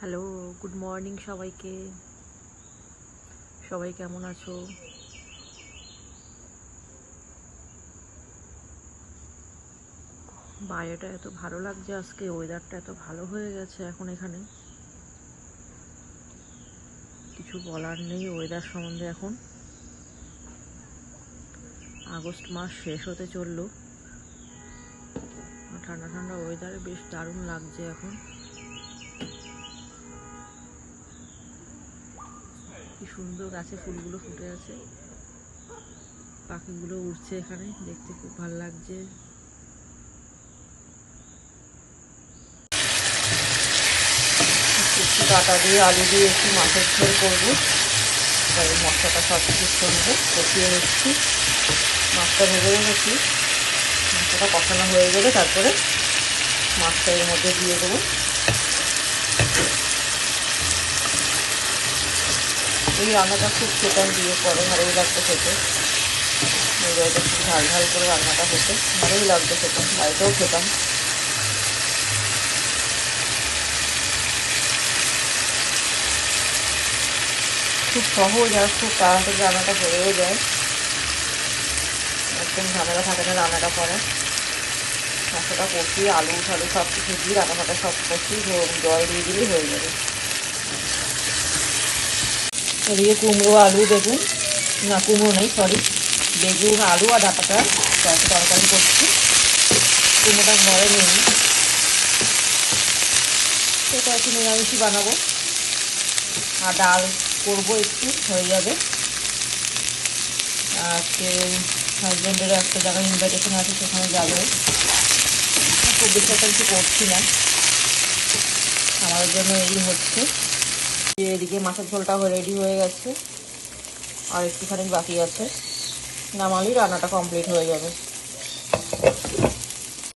Hello good morning সবাইকে। সবাই কেমন আছো? বাইরেটা এত ভালো লাগছে আজকে ওয়েদারটা এত ভালো হয়ে গেছে এখন এখানে। কিছু বলার নেই ওয়েদার সম্বন্ধে এখন। আগস্ট মাস শেষ হতে চলল। ঠান্ডা ঠান্ডা ওয়েদারে বেশ দারুণ লাগছে এখন। কি সুন্দর গাছে ফুলগুলো ফুটে আছে। পাখিগুলো উঠছে এখানে, দেখতে খুব ভালো লাগছে। একটু ডাটা দিয়ে আলু দিয়ে একটু মাছের ঝোল করব। তাই মশলাটা সব কিছুর সঙ্গে কষিয়ে নিচ্ছি। মাছটা ভেজে রেখেছি মাছটা কষানো হয়ে গেলে তারপরে মাছটা এর মধ্যে দিয়ে দেবো। এই রান্নাটা খুব খেতাম দিয়ে, পরে ভালোই লাগতো খেতে। জায়গাটা খুব ঝাল ঝাল করে রান্নাটা হতো, ভালোই লাগতো খেতাম বাড়িতেও খেতাম। খুব সহজ আর খুব তাড়াতাড়ি রান্নাটা হয়েও যায়। একদম ঝামেলা থাকে না রান্নাটা করে মশলাটা কষিয়ে, আলু ঠালু সব কিছু দিয়ে রান্না ফাটা সব কষিয়ে জল দিয়ে দিলেই হয়ে যাবে। এদিকে কুমড়ো, আলু বেগুন না, কুমড়ো নেই সরি বেগুন, আলু আর ডাটাটা তরকারি করছি। কুমড়োটা ঘরে নেই। তো কয়েকটি নিরামিষই বানাবো। আর ডাল করব একটু, হয়ে যাবে। আজকে হাজব্যান্ডেরও একটা জায়গায় ইনভাইটেশন আছে, সেখানে যাবে। খুব বেশি একটা কিছু করছি না। আমাদের জন্য এই হচ্ছে। এদিকে মাছের ঝোলটাও রেডি হয়ে গেছে। আর একটুখানি বাকি আছে। নামালি রান্নাটা কমপ্লিট হয়ে যাবে।